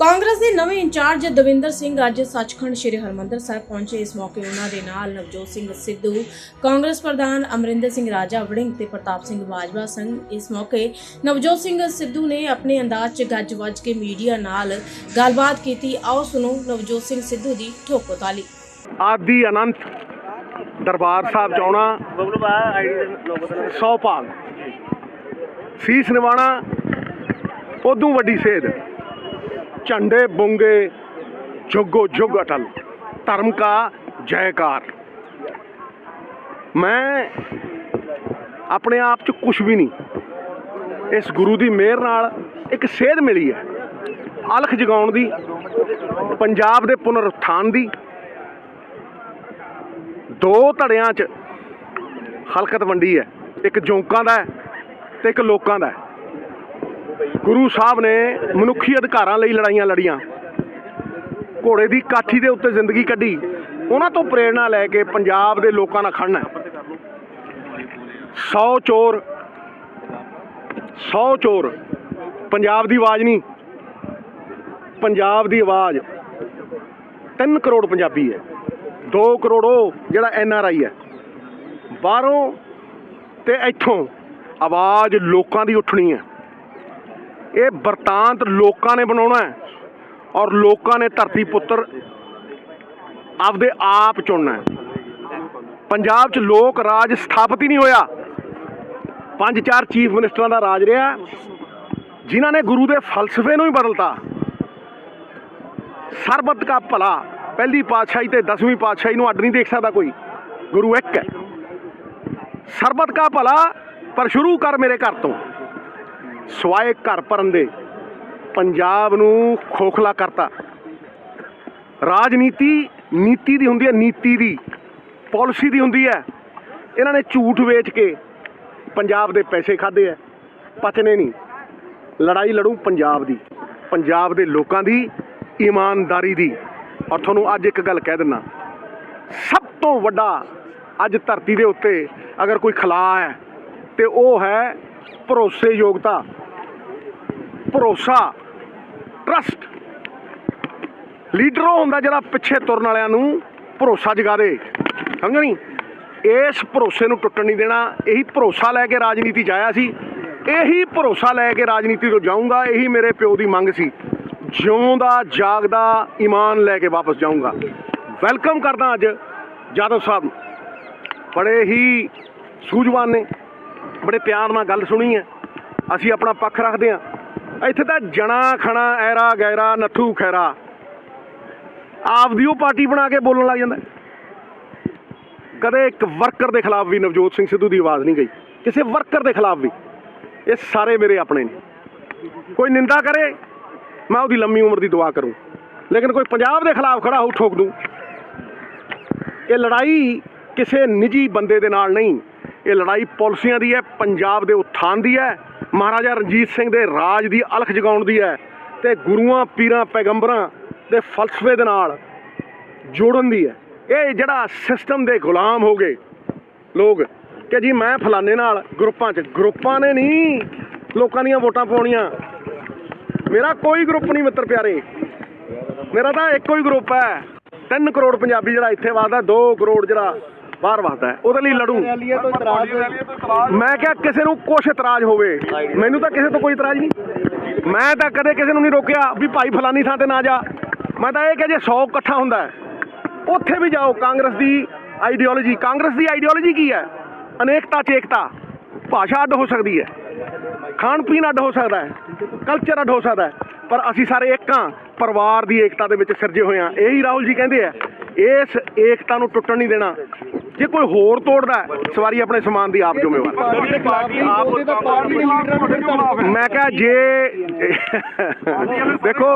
ਕਾਂਗਰਸ ਦੇ ਨਵੇਂ ਇੰਚਾਰਜ ਦਵਿੰਦਰ ਸਿੰਘ ਅੱਜ ਸੱਚਖੰਡ ਸ੍ਰੀ ਹਰਮੰਦਰ ਸਾਹਿਬ ਪਹੁੰਚੇ। ਇਸ ਮੌਕੇ ਉਹਨਾਂ ਦੇ ਨਾਲ ਨਵਜੋਤ ਸਿੰਘ ਸਿੱਧੂ, ਕਾਂਗਰਸ ਪ੍ਰਧਾਨ ਅਮਰਿੰਦਰ ਸਿੰਘ ਰਾਜਾ, ਵੜਿੰਗ ਤੇ ਪ੍ਰਤਾਪ ਸਿੰਘ ਬਾਜਵਾ ਸਨ। ਇਸ ਮੌਕੇ ਨਵਜੋਤ ਸਿੰਘ ਸਿੱਧੂ ਨੇ ਆਪਣੇ ਅੰਦਾਜ਼ 'ਚ ਗੱਜ ਵੱਜ ਕੇ ਮੀਡੀਆ ਨਾਲ ਗੱਲਬਾਤ ਕੀਤੀ। ਆਓ ਸੁਣੋ ਨਵਜੋਤ ਸਿੰਘ ਸਿੱਧੂ ਦੀ ਠੋਕੋ ਤਾਲੀ। ਆਦੀ ਅਨੰਤ ਦਰਬਾਰ ਸਾਹਿਬ ਚ ਆਉਣਾ ਭਾਗ। ਸੀਸ ਨਿਵਾਣਾ, ਉਦੋਂ ਵੱਡੀ ਸੇਧ। ਝੰਡੇ ਬੁੰਗੇ ਜੁਗੋ ਜੁਗ ਅਟਲ। ਧਰਮ ਕਾ ਜੈਕਾਰ। ਮੈਂ ਆਪਣੇ ਆਪ ਚ ਕੁਝ ਵੀ ਨਹੀਂ। ਇਸ ਗੁਰੂ ਦੀ ਮਿਹਰ ਨਾਲ ਇੱਕ ਸੇਧ ਮਿਲੀ ਹੈ। ਅਲਖ ਜਗਾਉਣ ਦੀ, ਪੰਜਾਬ ਦੇ ਪੁਨਰ ਉਥਾਨ ਦੀ। ਦੋ ਧੜਿਆਂ 'ਚ ਹਲਕਤ ਵੰਡੀ ਹੈ। ਇੱਕ ਜੋਂਕਾਂ ਦਾ ਹੈ ਤੇ ਇੱਕ ਲੋਕਾਂ ਦਾ ਗੁਰੂ ਸਾਹਿਬ ਨੇ ਮਨੁੱਖੀ ਅਧਿਕਾਰਾਂ ਲਈ ਲੜਾਈਆਂ ਲੜੀਆਂ। ਘੋੜੇ ਦੀ ਕਾਠੀ ਦੇ ਉੱਤੇ ਜ਼ਿੰਦਗੀ ਕੱਢੀ। ਉਹਨਾਂ ਤੋਂ ਪ੍ਰੇਰਣਾ ਲੈ ਕੇ ਪੰਜਾਬ ਦੇ ਲੋਕਾਂ ਨਾਲ ਖੜਨਾ 100 ਚੋਰ 100 ਚੋਰ। ਪੰਜਾਬ ਦੀ ਆਵਾਜ਼ ਨਹੀਂ। ਪੰਜਾਬ ਦੀ ਆਵਾਜ਼। 3 ਕਰੋੜ ਪੰਜਾਬੀ ਹੈ। 2 ਕਰੋੜ ਉਹ ਜਿਹੜਾ ਐਨ ਆਰ ਆਈ ਹੈ। ਬਾਹਰੋਂ ਤੇ ਇੱਥੋਂ ਆਵਾਜ਼ ਲੋਕਾਂ ਦੀ ਉੱਠਣੀ ਹੈ। ਇਹ ਵਰਤਾਂਤ ਲੋਕਾਂ ਨੇ ਬਣਾਉਣਾ ਹੈ ਔਰ ਲੋਕਾਂ ਨੇ ਧਰਤੀ ਪੁੱਤਰ ਆਪਦੇ ਆਪ ਚੁਣਨਾ ਪੰਜਾਬ 'ਚ ਲੋਕ ਰਾਜ ਸਥਾਪਿਤ ਹੀ ਨਹੀਂ ਹੋਇਆ। ਪੰਜ ਚਾਰ ਚੀਫ ਮਿਨਿਸਟਰਾਂ ਦਾ ਰਾਜ ਰਿਹਾ। ਜਿਨ੍ਹਾਂ ਨੇ ਗੁਰੂ ਦੇ ਫਲਸਫੇ ਨੂੰ ਹੀ ਬਦਲਤਾ। ਸਰਬਤ ਕਾ ਭਲਾ। ਪਹਿਲੀ ਪਾਤਸ਼ਾਹੀ ਤੇ 10ਵੀਂ ਪਾਤਸ਼ਾਹੀ ਨੂੰ ਅੱਡ ਨਹੀਂ ਦੇਖ ਸਕਦਾ ਕੋਈ। ਗੁਰੂ ਇੱਕ ਹੈ। ਸਰਬਤ ਕਾ ਭਲਾ, ਪਰ ਸ਼ੁਰੂ ਕਰ ਮੇਰੇ ਘਰ ਤੋਂ। ਸਵਾਏ ਘਰ ਭਰਨ ਦੇ ਪੰਜਾਬ ਨੂੰ ਖੋਖਲਾ ਕਰਤਾ। ਰਾਜਨੀਤੀ ਨੀਤੀ ਦੀ ਹੁੰਦੀ ਹੈ, ਨੀਤੀ ਦੀ, ਪਾਲਿਸੀ ਦੀ ਹੁੰਦੀ ਹੈ। ਇਹਨਾਂ ਨੇ ਝੂਠ ਵੇਚ ਕੇ ਪੰਜਾਬ ਦੇ ਪੈਸੇ ਖਾਦੇ ਐ ਪਚਨੇ ਨਹੀਂ। ਲੜਾਈ ਲੜੂ ਪੰਜਾਬ ਦੀ, ਪੰਜਾਬ ਦੇ ਲੋਕਾਂ ਦੀ, ਇਮਾਨਦਾਰੀ ਦੀ। ਔਰ ਤੁਹਾਨੂੰ ਅੱਜ ਇੱਕ ਗੱਲ ਕਹਿ ਦਿੰਨਾ ਸਭ ਤੋਂ ਵੱਡਾ ਅੱਜ ਧਰਤੀ ਦੇ ਉੱਤੇ ਅਗਰ ਕੋਈ ਖਲਾ ਹੈ, ਤੇ ਉਹ ਹੈ ਭਰੋਸੇਯੋਗਤਾ, ਭਰੋਸਾ ਟਰਸਟ ਲੀਡਰ ਉਹ ਹੁੰਦਾ ਜਿਹੜਾ ਪਿੱਛੇ ਤੁਰਨ ਵਾਲਿਆਂ ਨੂੰ ਭਰੋਸਾ ਜਗਾ ਦੇ, ਸਮਝੋ ਇਸ ਭਰੋਸੇ ਨੂੰ ਟੁੱਟਣ ਨਹੀਂ ਦੇਣਾ, ਇਹੀ ਭਰੋਸਾ ਲੈ ਕੇ ਰਾਜਨੀਤੀ ਜਾਇਆ ਸੀ, ਇਹੀ ਭਰੋਸਾ ਲੈ ਕੇ ਰਾਜਨੀਤੀ ਤੋਂ ਜਾਊਂਗਾ, ਇਹੀ ਮੇਰੇ ਪਿਓ ਦੀ ਮੰਗ ਸੀ। ਜਿਉਂਦਾ, ਜਾਗਦਾ, ਈਮਾਨ ਲੈ ਕੇ ਵਾਪਸ ਜਾਊਂਗਾ। ਵੈਲਕਮ ਕਰਦਾ ਅੱਜ ਜਾਦਵ ਸਾਹਿਬ। ਬੜੇ ਹੀ ਸੂਝਵਾਨ ਨੇ। ਬੜੇ ਪਿਆਰ ਨਾਲ ਗੱਲ ਸੁਣੀ ਹੈ। ਅਸੀਂ ਆਪਣਾ ਪੱਖ ਰੱਖਦੇ ਹਾਂ। ਇੱਥੇ ਤਾਂ ਜਣਾ ਖਣਾ, ਐਰਾ ਗੈਰਾ, ਨੱਥੂ ਖੈਰਾ। ਆਪਦੀ ਉਹ ਪਾਰਟੀ ਬਣਾ ਕੇ ਬੋਲਣ ਲੱਗ ਜਾਂਦਾ। ਕਦੇ ਇੱਕ ਵਰਕਰ ਦੇ ਖਿਲਾਫ ਵੀ ਨਵਜੋਤ ਸਿੰਘ ਸਿੱਧੂ ਦੀ ਆਵਾਜ਼ ਨਹੀਂ ਗਈ। ਕਿਸੇ ਵਰਕਰ ਦੇ ਖਿਲਾਫ ਵੀ। ਇਹ ਸਾਰੇ ਮੇਰੇ ਆਪਣੇ ਨੇ। ਕੋਈ ਨਿੰਦਾ ਕਰੇ, ਮੈਂ ਉਹਦੀ ਲੰਮੀ ਉਮਰ ਦੀ ਦੁਆ ਕਰੂੰ। ਲੇਕਿਨ ਕੋਈ ਪੰਜਾਬ ਦੇ ਖਿਲਾਫ ਖੜਾ ਹੋ ਠੋਕ ਦੂੰ। ਇਹ ਲੜਾਈ ਕਿਸੇ ਨਿੱਜੀ ਬੰਦੇ ਦੇ ਨਾਲ ਨਹੀਂ। ਇਹ ਲੜਾਈ ਪਾਲਿਸੀਆਂ ਦੀ ਹੈ, ਪੰਜਾਬ ਦੇ ਉਥਾਨ ਦੀ ਹੈ, ਮਹਾਰਾਜਾ ਰਣਜੀਤ ਸਿੰਘ ਦੇ ਰਾਜ ਦੀ ਅਲਖ ਜਗਾਉਣ ਦੀ ਹੈ ਤੇ ਗੁਰੂਆਂ, ਪੀਰਾਂ, ਪੈਗੰਬਰਾਂ ਦੇ ਫਲਸਫੇ ਦੇ ਨਾਲ ਜੋੜਨ ਦੀ ਹੈ। ਇਹ ਜਿਹੜਾ ਸਿਸਟਮ ਦੇ ਗੁਲਾਮ ਹੋ ਗਏ ਲੋਕ ਕਿ ਜੀ ਮੈਂ ਫਲਾਣੇ ਨਾਲ ਗਰੁੱਪਾਂ 'ਚ, ਗਰੁੱਪਾਂ ਨੇ ਨਹੀਂ, ਲੋਕਾਂ ਦੀਆਂ ਵੋਟਾਂ ਪਾਉਣੀਆਂ। ਮੇਰਾ ਕੋਈ ਗਰੁੱਪ ਨਹੀਂ ਮਿੱਤਰ ਪਿਆਰੇ। ਮੇਰਾ ਤਾਂ ਇੱਕੋ ਹੀ ਗਰੁੱਪ ਹੈ। 3 ਕਰੋੜ ਪੰਜਾਬੀ ਜਿਹੜਾ ਇੱਥੇ ਵਸਦਾ 2 ਕਰੋੜ ਜਿਹੜਾ ਬਾਹਰ ਵਸਦਾ ਹੈ। ਉਹਦੇ ਲਈ ਲੜੂ। ਰੈਲੀਆਂ ਤੋਂ ਇਤਰਾਜ਼ ਮੈਂ ਕਿਹਾ ਕਿਸੇ ਨੂੰ ਕੁਛ ਇਤਰਾਜ਼ ਹੋਵੇ। ਮੈਨੂੰ ਤਾਂ ਕਿਸੇ ਤੋਂ ਕੋਈ ਇਤਰਾਜ਼ ਨਹੀਂ। ਮੈਂ ਤਾਂ ਕਦੇ ਕਿਸੇ ਨੂੰ ਨਹੀਂ ਰੋਕਿਆ ਵੀ ਭਾਈ ਫਲਾਨੀ ਥਾਂ ਤੇ ਨਾ ਜਾ। ਮੈਂ ਤਾਂ ਇਹ ਕਿ ਜੇ 100 ਇਕੱਠਾ ਹੁੰਦਾ ਹੈ, ਉੱਥੇ ਵੀ ਜਾਓ। ਕਾਂਗਰਸ ਦੀ ਆਈਡੀਓਲੋਜੀ ਕਾਂਗਰਸ ਦੀ ਆਈਡੀਓਲੋਜੀ ਕੀ ਹੈ? ਅਨੇਕਤਾ ਚ ਏਕਤਾ। ਭਾਸ਼ਾ ਅੱਡ ਹੋ ਸਕਦੀ ਹੈ। ਖਾਣ ਪੀਣ ਅੱਡ ਹੋ ਸਕਦਾ ਹੈ। ਕਲਚਰ ਅੱਡ ਹੋ ਸਕਦਾ ਹੈ। ਪਰ ਅਸੀਂ ਸਾਰੇ ਇੱਕ ਹਾਂ। ਪਰਿਵਾਰ ਦੀ ਏਕਤਾ ਦੇ ਵਿੱਚ ਸਿਰਜੇ ਹੋਏ ਹਾਂ। ਇਹੀ ਰਾਹੁਲ ਜੀ ਕਹਿੰਦੇ ਆ ਇਸ ਏਕਤਾ ਨੂੰ ਟੁੱਟਣ ਨਹੀਂ ਦੇਣਾ। ਜੇ ਕੋਈ ਹੋਰ ਤੋੜਦਾ ਹੈ, ਸਵਾਰੀ ਆਪਣੇ ਸਮਾਨ ਦੀ ਆਪ ਜ਼ਿੰਮੇਵਾਰ ਮੈਂ ਕਿਹਾ ਜੇ ਦੇਖੋ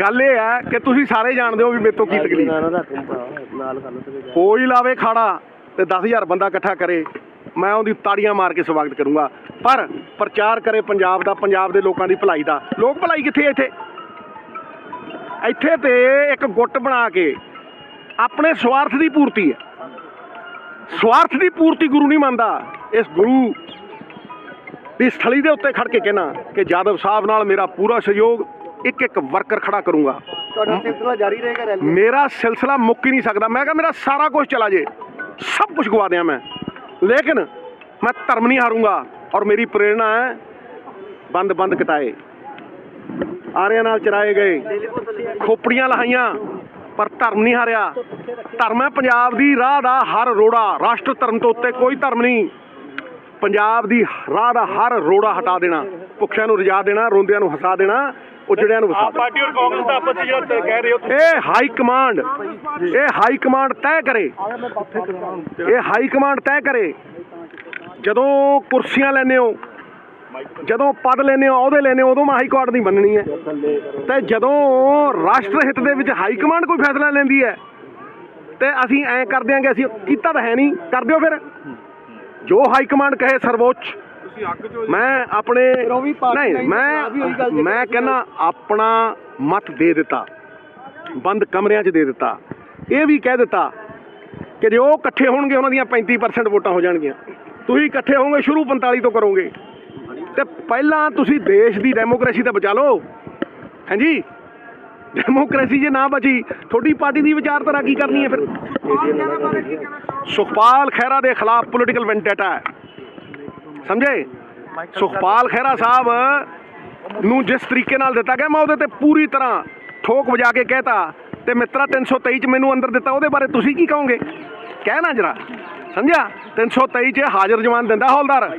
ਗੱਲ ਇਹ ਹੈ ਕਿ ਤੁਸੀਂ ਸਾਰੇ ਜਾਣਦੇ ਹੋ ਵੀ ਮੇਰੇ ਤੋਂ ਕੀ ਤਕਲੀਫ। ਹੈ। ਕੋਈ ਲਾਵੇ ਖਾੜਾ ਤੇ 10000 ਬੰਦਾ ਇਕੱਠਾ ਕਰੇ ਮੈਂ ਉਹਦੀ ਤਾੜੀਆਂ ਮਾਰ ਕੇ ਸਵਾਗਤ ਕਰੂੰਗਾ। ਪਰ ਪ੍ਰਚਾਰ ਕਰੇ ਪੰਜਾਬ ਦਾ ਪੰਜਾਬ ਦੇ ਲੋਕਾਂ ਦੀ ਭਲਾਈ ਦਾ। ਲੋਕ ਭਲਾਈ ਕਿੱਥੇ ਹੈ ਇੱਥੇ? ਇੱਥੇ ਤੇ ਇੱਕ ਗੁੱਟ ਬਣਾ ਕੇ ਆਪਣੇ ਸਵਾਰਥ ਦੀ ਪੂਰਤੀ ਹੈ। ਸਵਾਰਥ ਦੀ ਪੂਰਤੀ ਗੁਰੂ ਨਹੀਂ ਮੰਨਦਾ। ਇਸ ਗੁਰੂ ਦੀ ਸਥਲੀ ਦੇ ਉੱਤੇ ਖੜ ਕੇ ਕਹਿਣਾ ਕਿ ਜਾਦਵ ਸਾਹਿਬ ਨਾਲ ਮੇਰਾ ਪੂਰਾ ਸਹਿਯੋਗ ਇੱਕ ਇੱਕ ਵਰਕਰ ਖੜਾ ਕਰੂੰਗਾ। ਤੁਹਾਡਾ ਸਿਲਸਿਲਾ ਜਾਰੀ ਰਹੇਗਾ ਰੈਲੀ ਮੇਰਾ ਸਿਲਸਿਲਾ ਮੁੱਕ ਹੀ ਨਹੀਂ ਸਕਦਾ। ਮੈਂ ਕਿਹਾ ਮੇਰਾ ਸਾਰਾ ਕੁਝ ਚਲਾ ਜੇ। ਸਭ ਕੁਝ ਗਵਾ ਦਿਆਂ ਮੈਂ। ਲੇਕਿਨ ਮੈਂ ਧਰਮ ਨਹੀਂ ਹਾਰੂੰਗਾ ਔਰ ਮੇਰੀ ਪ੍ਰੇਰਣਾ ਹੈ ਬੰਦ ਬੰਦ ਕਟਾਏ। ਆਰਿਆਂ ਨਾਲ ਚਰਾਏ ਗਏ। ਖੋਪੜੀਆਂ ਲਹਾਈਆਂ। ਪਰ ਧਰਮ ਨਹੀਂ ਹਾਰਿਆ। ਧਰਮ ਹੈ ਪੰਜਾਬ ਦੀ ਰਾਹ ਦਾ ਹਰ ਰੋੜਾ। ਰਾਸ਼ਟਰ ਧਰਮ ਤੋਂ ਉੱਤੇ ਕੋਈ ਧਰਮ ਨਹੀਂ। ਪੰਜਾਬ ਦੀ ਰਾਹ ਦਾ ਹਰ ਰੋੜਾ ਹਟਾ ਦੇਣਾ। ਭੁੱਖਿਆਂ ਨੂੰ ਰਜਾ ਦੇਣਾ ਰੋਂਦਿਆਂ ਨੂੰ ਹਸਾ ਦੇਣਾ ਉਜੜਿਆਂ ਨੂੰ ਦੇਣਾ ਪਾਰਟੀ ਔਰ ਕਾਂਗਰਸ ਦਾ ਆਪਸ ਵਿੱਚ ਜਿਹੜਾ ਕਹਿ ਰਹੇ ਹੋ ਇਹ ਹਾਈ ਕਮਾਂਡ ਇਹ ਹਾਈ ਕਮਾਂਡ ਤੈਅ ਕਰੇ। ਇਹ ਹਾਈ ਕਮਾਂਡ ਤੈਅ ਕਰੇ। ਜਦੋਂ ਕੁਰਸੀਆਂ ਲੈਨੇ ਹੋ ਜਦੋਂ ਪਦ ਲੈਨੇ ਹੋ ਅਹੁਦੇ ਲੈਨੇ ਉਦੋਂ ਮੈਂ ਹਾਈ ਕੋਰਟ ਦੀ ਮੰਨਣੀ ਹੈ। ਤੇ ਜਦੋਂ ਰਾਸ਼ਟਰ ਹਿੱਤ ਦੇ ਵਿੱਚ ਹਾਈ ਕਮਾਂਡ ਕੋਈ ਫੈਸਲਾ ਲੈਂਦੀ ਹੈ ਤੇ ਅਸੀਂ ਐਂ ਕਰ ਦਿਆਂਗੇ ਅਸੀਂ ਕੀਤਾ ਤਾਂ ਹੈ ਨਹੀਂ ਕਰ ਦਿਓ ਫਿਰ। ਜੋ ਹਾਈ ਕਮਾਂਡ ਕਹੇ ਸਰਵੋੱਚ ਮੈਂ ਆਪਣੇ ਨਹੀਂ ਮੈਂ ਮੈਂ ਕਹਿੰਦਾ ਆਪਣਾ ਮਤ ਦੇ ਦਿੱਤਾ। ਬੰਦ ਕਮਰਿਆਂ 'ਚ ਦੇ ਦਿੱਤਾ। ਇਹ ਵੀ ਕਹਿ ਦਿੱਤਾ ਕਿ ਜੇ ਉਹ ਇਕੱਠੇ ਹੋਣਗੇ ਉਹਨਾਂ ਦੀਆਂ 35% ਵੋਟਾਂ ਹੋ ਜਾਣਗੀਆਂ। ਤੁਸੀਂ ਇਕੱਠੇ ਹੋਵੋਗੇ ਸ਼ੁਰੂ 45 ਤੋਂ ਕਰੋਗੇ। ਤੇ ਪਹਿਲਾਂ ਤੁਸੀਂ ਦੇਸ਼ ਦੀ ਡੈਮੋਕ੍ਰੇਸੀ ਤਾਂ ਬਚਾ ਲਓ। ਹਾਂਜੀ? ਡੈਮੋਕ੍ਰੇਸੀ ਜੇ ਨਾ ਬਚੀ, ਤੁਹਾਡੀ ਪਾਰਟੀ ਦੀ ਵਿਚਾਰਧਾਰਾ ਕੀ ਕਰਨੀ ਹੈ ਫਿਰ? ਸੁਖਪਾਲ ਖਹਿਰਾ ਦੇ ਖਿਲਾਫ ਪੋਲੀਟੀਕਲ ਵੈਂਡੇਟਾ ਹੈ। ਸਮਝੇ? ਸੁਖਪਾਲ ਖਹਿਰਾ ਸਾਹਿਬ ਨੂੰ ਜਿਸ ਤਰੀਕੇ ਨਾਲ ਦਿੱਤਾ ਗਿਆ, ਮੈਂ ਉਹਦੇ ਤੇ ਪੂਰੀ ਤਰ੍ਹਾਂ ਠੋਕ ਵਜਾ ਕੇ ਕਹਿਤਾ ਤੇ ਮਿੱਤਰਾ 323 ਚ ਮੈਨੂੰ ਅੰਦਰ ਦਿੱਤਾ, ਉਹਦੇ ਬਾਰੇ ਤੁਸੀਂ ਕੀ ਕਹੋਗੇ? ਕਹਿਣਾ ਜਰਾ। ਸਮਝਿਆ? 323 ਚ ਹਾਜ਼ਰ ਜਵਾਨ ਦਿੰਦਾ ਹੌਲਦਾਰ।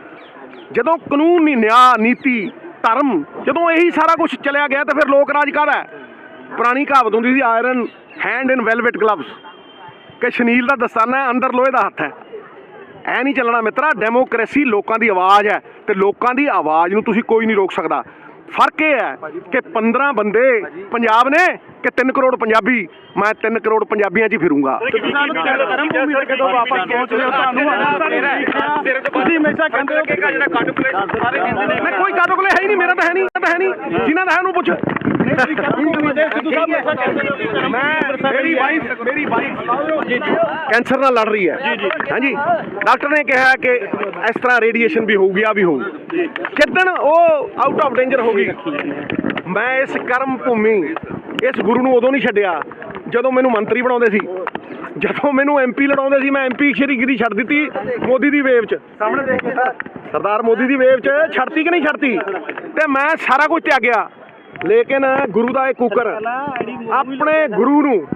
ਜਦੋਂ ਕਾਨੂੰਨ ਨਹੀਂ ਨਿਆਂ, ਨੀਤੀ, ਧਰਮ, ਜਦੋਂ ਇਹੀ ਸਾਰਾ ਕੁਝ ਚਲਿਆ ਗਿਆ ਤਾਂ ਫਿਰ ਲੋਕ ਰਾਜ ਕਾਹਦਾ ਪੁਰਾਣੀ ਕਹਾਵਤ ਹੁੰਦੀ ਸੀ iron hand in velvet gloves ਕਿ ਸ਼ਨੀਲ ਦਾ ਦਸਤਾਨਾ ਹੈ, ਅੰਦਰ ਲੋਹੇ ਦਾ ਹੱਥ ਹੈ। ਐ ਨਹੀਂ ਚੱਲਣਾ ਮਿੱਤਰਾ ਡੈਮੋਕ੍ਰੇਸੀ ਲੋਕਾਂ ਦੀ ਆਵਾਜ਼ ਹੈ ਤੇ ਲੋਕਾਂ ਦੀ ਆਵਾਜ਼ ਨੂੰ ਤੁਸੀਂ ਕੋਈ ਨਹੀਂ ਰੋਕ ਸਕਦਾ। ਫ਼ਰਕ ਇਹ ਹੈ ਕਿ 15 ਬੰਦੇ ਪੰਜਾਬ ਨੇ ਕਿ 3 ਕਰੋੜ ਪੰਜਾਬੀ ਮੈਂ 3 ਕਰੋੜ ਪੰਜਾਬੀਆਂ 'ਚ ਹੀ ਫਿਰੂੰਗਾ। ਤੁਸੀਂ ਹਮੇਸ਼ਾ ਕਹਿੰਦੇ ਹੋ ਕਿ ਜਿਹੜਾ ਸਾਰੇ ਕਹਿੰਦੇ ਨੇ। ਮੈਂ ਕੋਈ ਕਾਟੋ ਕੋਲੇ ਹੈ ਹੀ ਨਹੀਂ ਮੇਰਾ ਤਾਂ ਹੈ ਨਹੀਂ ਤਾਂ ਹੈ ਨਹੀਂ। ਜਿਨ੍ਹਾਂ ਦਾ ਹੈ ਉਹਨੂੰ ਪੁੱਛ। ਮੇਰੀ ਵਾਈਫ ਮੇਰੀ ਵਾਈਫ ਕੈਂਸਰ ਨਾਲ ਲੜ ਰਹੀ ਹੈ। ਹਾਂਜੀ। ਡਾਕਟਰ ਨੇ ਕਿਹਾ ਕਿ ਇਸ ਤਰ੍ਹਾਂ ਰੇਡੀਏਸ਼ਨ ਵੀ ਹੋਊਗੀ ਆ ਵੀ ਹੋਊ। ਜਿੱਦਣ ਉਹ ਆਊਟ ਆਫ ਡੇਂਜਰ ਹੋ ਗਈ। ਮੈਂ ਇਸ ਕਰਮ ਭੂਮੀ ਇਸ ਗੁਰੂ ਨੂੰ ਉਦੋਂ ਨਹੀਂ ਛੱਡਿਆ ਜਦੋਂ ਮੈਨੂੰ ਮੰਤਰੀ ਬਣਾਉਂਦੇ ਸੀ। ਜਦੋਂ ਮੈਨੂੰ ਐਮਪੀ ਲੜਾਉਂਦੇ ਸੀ ਮੈਂ ਐਮਪੀ ਸ਼੍ਰੀਗਿਰੀ ਛੱਡ ਦਿੱਤੀ ਮੋਦੀ ਦੀ ਵੇਵ 'ਚ। ਸਾਹਮਣੇ ਦੇਖ ਕੇ ਸਰਦਾਰ ਮੋਦੀ ਦੀ ਵੇਵ 'ਚ ਛੱਡਤੀ ਕਿ ਨਹੀਂ ਛੱਡਤੀ? ਤੇ ਮੈਂ ਸਾਰਾ ਕੁਝ ਤਿਆਗਿਆ। ਲੇਕਿਨ ਗੁਰੂ ਦਾ ਇਹ ਕੁਕਰ ਆਪਣੇ ਗੁਰੂ ਨੂੰ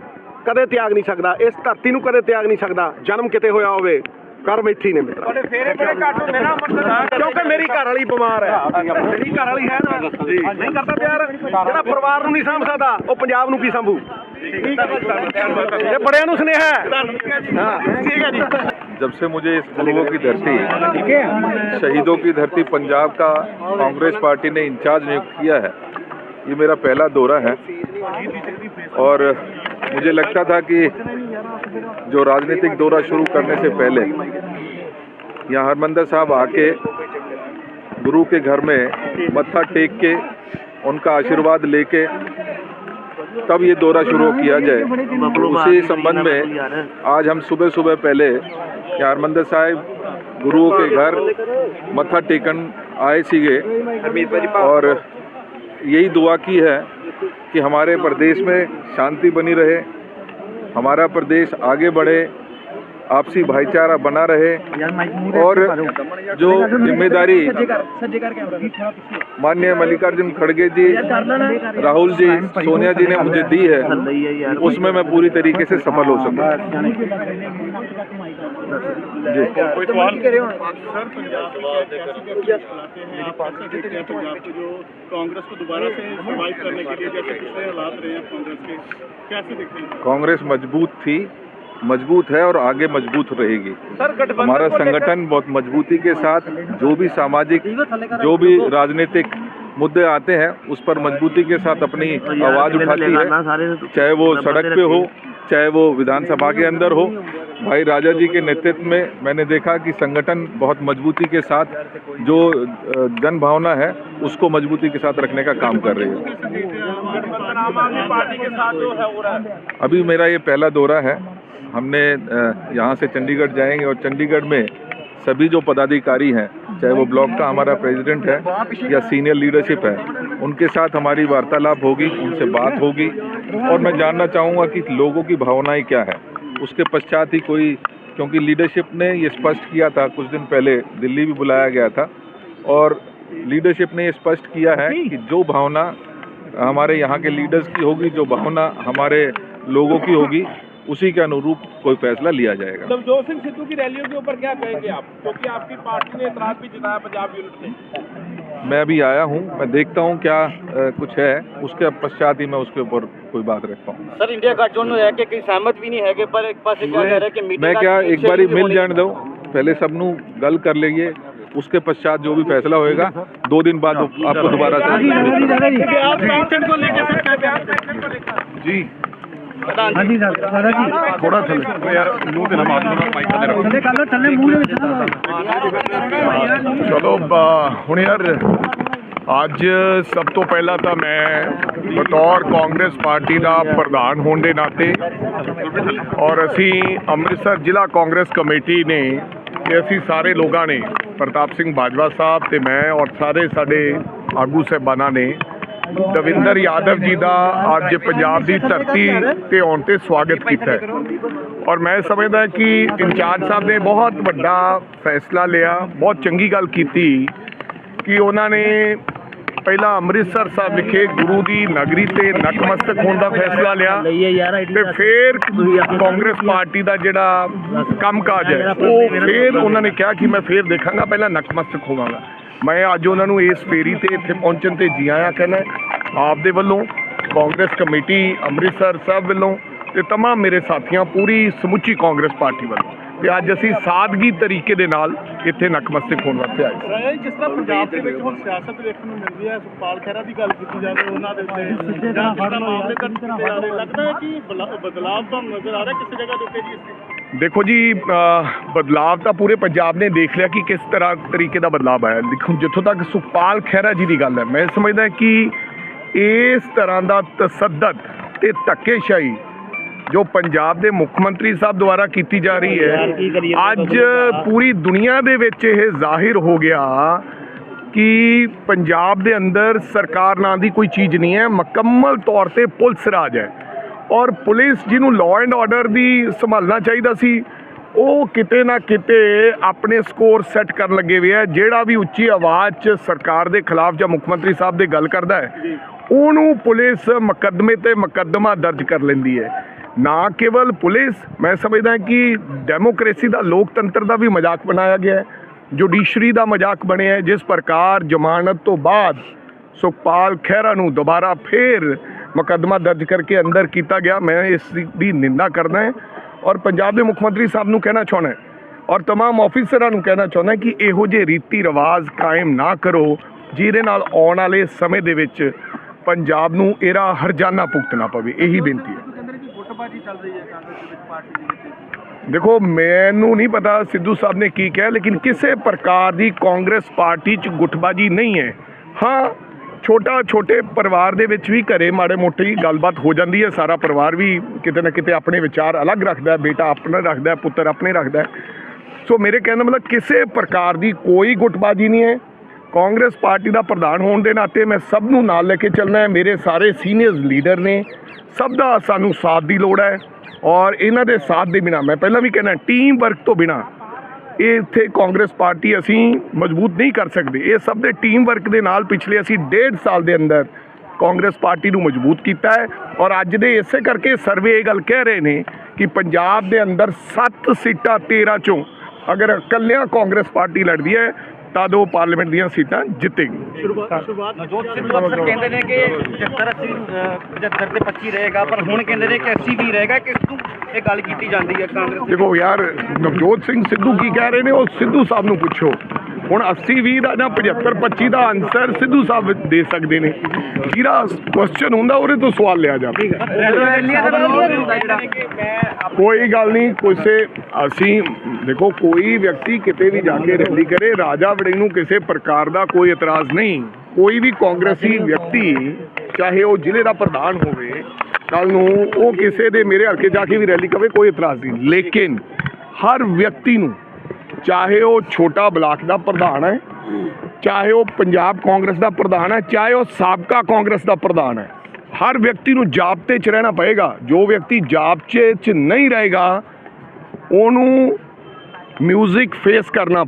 ਕਦੇ ਤਿਆਗ ਨਹੀਂ ਸਕਦਾ ਇਸ ਧਰਤੀ ਨੂੰ ਕਦੇ ਤਿਆਗ ਨਹੀਂ ਸਕਦਾ ਜਨਮ ਕਿਤੇ ਹੋਇਆ ਹੋਵੇ। ਕਰਮ ਇੱਥੇ ਹੀ ਨੇ ਮਿੱਤਰਾ ਫੇਰੇ ਬੜੇ ਘੱਟ ਹੁੰਦੇ ਨਾ ਅੰਮ੍ਰਿਤਸਰ ਕਿਉਂਕਿ ਮੇਰੀ ਘਰ ਵਾਲੀ ਬਿਮਾਰ ਹੈ ਮੇਰੀ ਘਰ ਵਾਲੀ ਹੈ ਨਾ ਨਹੀਂ ਕਰਦਾ ਪਿਆਰ ਜਿਹੜਾ ਪਰਿਵਾਰ ਨੂੰ ਨਹੀਂ ਸਾਂਭ ਸਕਦਾ ਉਹ ਪੰਜਾਬ ਨੂੰ ਕੀ ਸੰਭੂ ਇਹ ਬੜਿਆਂ ਨੂੰ ਸੁਨੇਹਾ ਹੈ ਹਾਂ ਠੀਕ ਹੈ ਜੀ जब से मुझे इस गुरुओं की धरती शहीदों की धरती पंजाब का कांग्रेस पार्टी ने इंचार्ज नियुक्त किया है ये मेरा पहला दौरा है और मुझे लगता था कि जो राजनीतिक दौरा शुरू करने से पहले यहाँ हरमंदर साहब आके गुरु के घर में मत्था टेक के उनका आशीर्वाद लेके तब ये दौरा शुरू किया जाए। उसी संबंध में आज हम सुबह सुबह पहले यहाँ हरमंदर साहिब गुरुओं के घर मत्था टेकन आए सीगे और यही दुआ की है कि हमारे प्रदेश में शांति बनी रहे। हमारा प्रदेश आगे बढ़े आपसी भाईचारा बना रहे और जो ज़िम्मेदारी माननीय मल्लिकार्जुन खड़गे जी, राहुल जी, सोनिया जी ने मुझे दी है, उसमें मैं पूरी तरीके से सफल हो सकूँ। कांग्रेस मज़बूत थी मज़बूत है और आगे मज़बूत रहेगी। हमारा संगठन बहुत मजबूती के साथ जो भी सामाजिक जो भी राजनीतिक मुद्दे आते हैं उस पर मजबूती के साथ अपनी आवाज़ उठाती है। चाहे वो सड़क पे हो चाहे वो विधानसभा के अंदर हो। भाई राजा जी के नेतृत्व में मैंने देखा कि संगठन बहुत मजबूती के साथ जो जन भावना है उसको मजबूती के साथ रखने का काम कर रही है। अभी मेरा ये पहला दौरा है। हमने यहाँ से चंडीगढ़ जाएँगे और चंडीगढ़ में सभी जो पदाधिकारी हैं, चाहे वो ब्लॉक का हमारा प्रेसिडेंट है या सीनियर लीडरशिप है, उनके साथ हमारी वार्तालाप होगी, उनसे बात होगी। और मैं जानना चाहूँगा कि लोगों की भावनाएँ क्या है? उसके पश्चात ही कोई, क्योंकि लीडरशिप ने ये स्पष्ट किया था, कुछ दिन पहले दिल्ली भी बुलाया गया था, और लीडरशिप ने ये स्पष्ट किया है कि जो भावना हमारे यहाँ के लीडर्स की होगी, जो भावना हमारे लोगों की होगी उसी के अनुरूप कोई फैसला लिया जाएगा नवजोत सिंह सिद्धू की रैलियों के ऊपर क्या कहेंगे आप क्योंकि आपकी पार्टी ने एतराज भी जताया पंजाब यूनिट ने मैं अभी आया हूँ मैं देखता हूँ क्या अ, कुछ है उसके पश्चात ही मैं उसके ऊपर कोई बात रखता हूँ ਸਰ ਇੰਡੀਆ ਗੱਠਜੋੜ ਨੂੰ ਲੈ ਕੇ ਕਈ ਸਹਿਮਤ ਵੀ ਨਹੀਂ ਹੈਗੇ ਪਰ ਇੱਕ ਪਾਸੇ ਕਿਹਾ ਜਾ ਰਿਹਾ ਕਿ ਮੀਟਿੰਗ मैं क्या एक बारी मिल जाने दो पहले सबनू गल कर लेंगे उसके पश्चात जो भी फैसला होएगा दो दिन बाद आपको दोबारा से बिहार पेंशन को लेकर सर क्या बिहार पेंशन को लेकर जी ਹਾਂਜੀ ਸਰ ਥੋੜਾ ਥੱਲੇ। ਯਾਰ ਮੂੰਹ ਤੇ ਨਾ ਮਾਰ ਦੇਣਾ ਮਾਈਕ ਤੇ ਰੱਖੋ ਥੱਲੇ ਕਰ ਲਓ ਥੱਲੇ ਮੂੰਹ ਦੇ ਵਿੱਚ ਨਾ ਚਲੋ ਬ- ਹੁਣ ਯਾਰ ਅੱਜ ਸਭ ਤੋਂ ਪਹਿਲਾਂ ਤਾਂ ਮੈਂ ਬਤੌਰ ਕਾਂਗਰਸ ਪਾਰਟੀ ਦਾ ਪ੍ਰਧਾਨ ਹੋਣ ਦੇ ਨਾਤੇ ਔਰ ਅਸੀਂ ਅੰਮ੍ਰਿਤਸਰ ਜ਼ਿਲ੍ਹਾ ਕਾਂਗਰਸ ਕਮੇਟੀ ਨੇ ਤੇ ਅਸੀਂ ਸਾਰੇ ਲੋਕਾਂ ਨੇ ਪ੍ਰਤਾਪ ਸਿੰਘ ਬਾਜਵਾ ਸਾਹਿਬ ਤੇ ਮੈਂ ਔਰ ਸਾਰੇ ਸਾਡੇ ਆਗੂ ਸਾਹਿਬਾਨਾਂ ਨੇ ਦਵਿੰਦਰ ਯਾਦਵ ਜੀ ਦਾ ਅੱਜ ਪੰਜਾਬ ਦੀ ਧਰਤੀ ਤੇ ਆਉਣ ਤੇ ਸਵਾਗਤ ਕੀਤਾ ਹੈ। ਔਰ ਮੈਂ ਸਮਝਦਾ ਕਿ ਇੰਚਾਰਜ ਸਾਹਿਬ ਨੇ ਬਹੁਤ ਵੱਡਾ ਫੈਸਲਾ ਲਿਆ, ਬਹੁਤ ਚੰਗੀ ਗੱਲ ਕੀਤੀ ਕਿ ਉਹਨਾਂ ਨੇ ਪਹਿਲਾਂ ਅੰਮ੍ਰਿਤਸਰ ਸਾਹਿਬ ਵਿਖੇ ਗੁਰੂ ਦੀ ਨਗਰੀ ਤੇ ਨਤਮਸਤਕ ਹੋਣ ਦਾ ਫੈਸਲਾ ਲਿਆ ਤੇ ਫਿਰ ਕਾਂਗਰਸ ਪਾਰਟੀ ਦਾ ਜਿਹੜਾ ਕੰਮਕਾਜ ਹੈ, ਉਹ ਫਿਰ ਉਹਨਾਂ ਨੇ ਕਿਹਾ ਕਿ ਮੈਂ ਫਿਰ ਦੇਖਾਂਗਾ, ਪਹਿਲਾਂ ਨਤਮਸਤਕ ਹੋਵਾਂਗਾ। ਮੈਂ ਅੱਜ ਉਹਨਾਂ ਨੂੰ ਇਸ ਫੇਰੀ ਤੇ ਇੱਥੇ ਪਹੁੰਚਣ ਤੇ ਜੀ ਆਇਆਂ ਕਹਿੰਦਾ ਆਪ ਦੇ ਵੱਲੋਂ ਕਾਂਗਰਸ ਕਮੇਟੀ ਅੰਮ੍ਰਿਤਸਰ ਸਾਹਿਬ ਵੱਲੋਂ ਤੇ ਤਮਾਮ ਮੇਰੇ ਸਾਥੀਆਂ ਪੂਰੀ ਸਮੁੱਚੀ ਕਾਂਗਰਸ ਪਾਰਟੀ ਵੱਲੋਂ। ਤੇ ਅੱਜ ਅਸੀਂ ਸਾਦਗੀ ਤਰੀਕੇ ਦੇ ਨਾਲ ਇੱਥੇ ਨਕਮਸਤਕ ਹੋਣ ਵਾਸਤੇ ਆਏ ਜਿਸ ਤਰ੍ਹਾਂ ਪੰਜਾਬ ਦੇ ਵਿੱਚ ਹੁਣ ਸਿਆਸਤ ਦੇਖਣ ਨੂੰ ਮਿਲਦੀ ਹੈ ਸੁਪਾਲ ਖਹਿਰਾ ਦੀ ਗੱਲ ਕੀਤੀ ਜਾਵੇ ਉਹਨਾਂ ਦੇ ਉੱਤੇ ਸਿੱਧੇ ਤਰ੍ਹਾਂ ਫੜ ਨਜ਼ਰ ਆ ਰਿਹਾ ਦੇਖੋ ਜੀ ਅ, ਬਦਲਾਵ ਤਾਂ ਪੂਰੇ ਪੰਜਾਬ ਨੇ ਦੇਖ ਲਿਆ ਕਿ ਕਿਸ ਤਰ੍ਹਾਂ ਤਰੀਕੇ ਦਾ ਬਦਲਾਵ ਆਇਆ। ਦੇਖੋ ਜਿੱਥੋਂ ਤੱਕ ਸੁਖਪਾਲ ਖਹਿਰਾ ਜੀ ਦੀ ਗੱਲ ਹੈ ਮੈਂ ਸਮਝਦਾ ਕਿ ਇਸ ਤਰ੍ਹਾਂ ਦਾ ਤਸੱਦਦ ਤੇ ਧੱਕੇਸ਼ਾਹੀ ਜੋ ਪੰਜਾਬ ਦੇ ਮੁੱਖ ਮੰਤਰੀ ਸਾਹਿਬ ਦੁਆਰਾ ਕੀਤੀ ਜਾ ਰਹੀ ਹੈ ਅੱਜ ਪੂਰੀ ਦੁਨੀਆ ਦੇ ਵਿੱਚ ਇਹ ਜ਼ਾਹਿਰ ਹੋ ਗਿਆ ਕਿ ਪੰਜਾਬ ਦੇ ਅੰਦਰ ਸਰਕਾਰ ਨਾਂ ਦੀ ਕੋਈ ਚੀਜ਼ ਨਹੀਂ ਹੈ ਮੁਕੰਮਲ ਤੌਰ ਤੇ ਪੁਲਿਸ ਰਾਜ ਹੈ। ਔਰ ਪੁਲਿਸ ਜਿਹਨੂੰ ਲਾਅ ਐਂਡ ਆਰਡਰ ਦੀ ਸੰਭਾਲਣਾ ਚਾਹੀਦਾ ਸੀ ਉਹ ਕਿਤੇ ਨਾ ਕਿਤੇ ਆਪਣੇ ਸਕੋਰ ਸੈੱਟ ਕਰਨ ਲੱਗੇ ਹੋਏ ਆ। ਜਿਹੜਾ ਵੀ ਉੱਚੀ ਆਵਾਜ਼ 'ਚ ਸਰਕਾਰ ਦੇ ਖਿਲਾਫ ਜਾਂ ਮੁੱਖ ਮੰਤਰੀ ਸਾਹਿਬ ਦੇ ਗੱਲ ਕਰਦਾ ਹੈ ਉਹਨੂੰ ਪੁਲਿਸ ਮੁਕੱਦਮੇ ਤੇ ਮੁਕੱਦਮਾ ਦਰਜ ਕਰ ਲੈਂਦੀ ਹੈ। ਨਾ ਕੇਵਲ ਪੁਲਿਸ ਮੈਂ ਸਮਝਦਾ ਕਿ ਡੈਮੋਕ੍ਰੇਸੀ ਦਾ ਲੋਕਤੰਤਰ ਦਾ ਵੀ ਮਜ਼ਾਕ ਬਣਾਇਆ ਗਿਆ ਹੈ। ਜੁਡੀਸ਼ਰੀ ਦਾ ਮਜ਼ਾਕ ਬਣਿਆ ਹੈ ਜਿਸ ਪ੍ਰਕਾਰ ਜ਼ਮਾਨਤ ਤੋਂ ਬਾਅਦ ਸੁਖਪਾਲ ਖਹਿਰਾ ਨੂੰ ਦੁਬਾਰਾ ਫੇਰ ਮੁਕੱਦਮਾ ਦਰਜ ਕਰਕੇ ਅੰਦਰ ਕੀਤਾ ਗਿਆ ਮੈਂ ਇਸ ਦੀ ਨਿੰਦਾ ਕਰਦਾ ਹਾਂ ਔਰ ਪੰਜਾਬ ਦੇ ਮੁੱਖ ਮੰਤਰੀ ਸਾਹਿਬ ਨੂੰ ਕਹਿਣਾ ਚਾਹੁੰਦਾ ਹਾਂ ਔਰ तमाम ਅਫੀਸਰਾਂ ਨੂੰ ਕਹਿਣਾ ਚਾਹੁੰਦਾ ਕਿ ਇਹੋ ਜਿਹੇ ਰੀਤੀ ਰਿਵਾਜ ਕਾਇਮ ਨਾ ਕਰੋ ਜਿਹਦੇ ਨਾਲ ਆਉਣ ਵਾਲੇ ਸਮੇਂ ਦੇ ਵਿੱਚ ਪੰਜਾਬ ਨੂੰ ਇਹਦਾ ਹਰਜਾਨਾ ਭੁਗਤਣਾ ਪਵੇ ਇਹੀ ਬੇਨਤੀ ਹੈ ਕਹਿੰਦੇ ਕਿ ਗੁੱਟਬਾਜੀ ਚੱਲ ਰਹੀ ਹੈ ਕਾਂਗਰਸ ਦੇ ਵਿੱਚ ਪਾਰਟੀ ਦੇ ਵਿੱਚ ਦੇਖੋ ਮੈਨੂੰ ਨਹੀਂ ਪਤਾ ਸਿੱਧੂ ਸਾਹਿਬ ਨੇ ਕੀ ਕਿਹਾ ਲੇਕਿਨ ਕਿਸੇ ਪ੍ਰਕਾਰ ਦੀ ਕਾਂਗਰਸ ਪਾਰਟੀ 'ਚ ਗੁੱਟਬਾਜੀ ਨਹੀਂ ਹੈ ਹਾਂ ਛੋਟਾ ਛੋਟੇ ਪਰਿਵਾਰ ਦੇ ਵਿੱਚ ਵੀ ਘਰੇ ਮਾੜੇ ਮੋਟੇ ਗੱਲਬਾਤ ਹੋ ਜਾਂਦੀ ਹੈ। ਸਾਰਾ ਪਰਿਵਾਰ ਵੀ ਕਿਤੇ ਨਾ ਕਿਤੇ ਆਪਣੇ ਵਿਚਾਰ ਅਲੱਗ ਰੱਖਦਾ ਬੇਟਾ ਆਪਣਾ ਰੱਖਦਾ ਪੁੱਤਰ ਆਪਣੇ ਰੱਖਦਾ ਸੋ ਮੇਰੇ ਕਹਿਣ ਦਾ ਮਤਲਬ ਕਿਸੇ ਪ੍ਰਕਾਰ ਦੀ ਕੋਈ ਗੁੱਟਬਾਜੀ ਨਹੀਂ ਹੈ। ਕਾਂਗਰਸ ਪਾਰਟੀ ਦਾ ਪ੍ਰਧਾਨ ਹੋਣ ਦੇ ਨਾਤੇ ਮੈਂ ਸਭ ਨੂੰ ਨਾਲ ਲੈ ਕੇ ਚੱਲਣਾ ਹੈ। ਮੇਰੇ ਸਾਰੇ ਸੀਨੀਅਰਸ ਲੀਡਰ ਨੇ, ਸਭ ਦਾ ਸਾਨੂੰ ਸਾਥ ਦੀ ਲੋੜ ਹੈ। ਔਰ ਇਹਨਾਂ ਦੇ ਸਾਥ ਦੇ ਬਿਨਾ, ਮੈਂ ਪਹਿਲਾਂ ਵੀ ਕਹਿਣਾ, ਟੀਮ ਵਰਕ ਤੋਂ ਬਿਨਾ ਇਹ ਇੱਥੇ ਕਾਂਗਰਸ ਪਾਰਟੀ ਅਸੀਂ ਮਜ਼ਬੂਤ ਨਹੀਂ ਕਰ ਸਕਦੇ। ਇਹ ਸਭ ਦੇ ਟੀਮ ਵਰਕ ਦੇ ਨਾਲ ਪਿਛਲੇ ਅਸੀਂ ਡੇਢ ਸਾਲ ਦੇ ਅੰਦਰ ਕਾਂਗਰਸ ਪਾਰਟੀ ਨੂੰ ਮਜ਼ਬੂਤ ਕੀਤਾ ਹੈ ਔਰ ਅੱਜ ਦੇ ਇਸੇ ਕਰਕੇ ਸਰਵੇ ਇਹ ਗੱਲ ਕਹਿ ਰਹੇ ਨੇ ਕਿ ਪੰਜਾਬ ਦੇ ਅੰਦਰ 7 ਸੀਟਾਂ 13 ਚੋਂ ਅਗਰ ਇਕੱਲਿਆਂ ਕਾਂਗਰਸ ਪਾਰਟੀ ਲੜਦੀ ਹੈ ਤਾਂ ਦੋ ਪਾਰਲੀਮੈਂਟ ਦੀਆਂ ਸੀਟਾਂ ਜਿੱਤੇਗੀ। ਸ਼ੁਰੂਆਤ ਸ਼ੁਰੂਆਤ ਨਵਜੋਤ ਸਿੱਧੂ ਅਕਸਰ ਕਹਿੰਦੇ ਨੇ ਕਿ 75 80 75 ਤੇ 25 ਰਹੇਗਾ ਪਰ ਹੁਣ ਕਹਿੰਦੇ ਨੇ ਕਿ 80 ਵੀ ਰਹੇਗਾ ਕਿਸ ਨੂੰ ਇਹ ਗੱਲ ਕੀਤੀ ਜਾਂਦੀ ਹੈ ਕਾਂਗਰਸ ਦੀ ਦੇਖੋ ਯਾਰ ਨਵਜੋਤ ਸਿੰਘ ਸਿੱਧੂ ਕੀ ਕਹਿ ਰਹੇ ਨੇ ਉਹ ਸਿੱਧੂ ਸਾਹਿਬ ਨੂੰ ਪੁੱਛੋ। ਹੁਣ 80 20 ਦਾ ਜਾਂ 75 25 ਦਾ ਆਨਸਰ ਸਿੱਧੂ ਸਾਹਿਬ ਦੇ ਸਕਦੇ ਨੇ। ਜਿਹੜਾ ਕੁਐਸਚਨ ਹੁੰਦਾ ਉਹਦੇ ਤੋਂ ਸਵਾਲ ਲਿਆ ਜਾਵੇ। ਕੋਈ ਗੱਲ ਨਹੀਂ ਕਿਸੇ ਅਸੀਂ ਦੇਖੋ ਕੋਈ ਵਿਅਕਤੀ ਕਿਤੇ ਵੀ ਜਾ ਕੇ ਰੈਲੀ ਕਰੇ ਰਾਜਾ ਵੜਿੰਗ ਨੂੰ ਕਿਸੇ ਪ੍ਰਕਾਰ ਦਾ ਕੋਈ ਇਤਰਾਜ਼ ਨਹੀਂ। ਕੋਈ ਵੀ ਕਾਂਗਰਸੀ ਵਿਅਕਤੀ ਚਾਹੇ ਉਹ ਜ਼ਿਲ੍ਹੇ ਦਾ ਪ੍ਰਧਾਨ ਹੋਵੇ ਕੱਲ ਨੂੰ ਉਹ ਕਿਸੇ ਦੇ ਮੇਰੇ ਹਲਕੇ ਜਾ ਕੇ ਵੀ ਰੈਲੀ ਕਰੇ ਕੋਈ ਇਤਰਾਜ਼ ਨਹੀਂ। ਲੇਕਿਨ ਹਰ ਵਿਅਕਤੀ ਨੂੰ ਚਾਹੇ ਉਹ ਛੋਟਾ ਬਲਾਕ ਦਾ ਪ੍ਰਧਾਨ ਹੈ, ਚਾਹੇ ਉਹ ਪੰਜਾਬ ਕਾਂਗਰਸ ਦਾ ਪ੍ਰਧਾਨ ਹੈ, ਚਾਹੇ ਉਹ ਸਾਬਕਾ ਕਾਂਗਰਸ ਦਾ ਪ੍ਰਧਾਨ ਹੈ, ਹਰ ਵਿਅਕਤੀ ਨੂੰ ਜਾਬਤੇ 'ਚ ਰਹਿਣਾ ਪਏਗਾ। ਜੋ ਵਿਅਕਤੀ ਜਾਬਤੇ 'ਚ ਨਹੀਂ ਰਹੇਗਾ, ਉਹਨੂੰ ਮਿਊਜ਼ਿਕ ਫੇਸ ਕਰਨਾ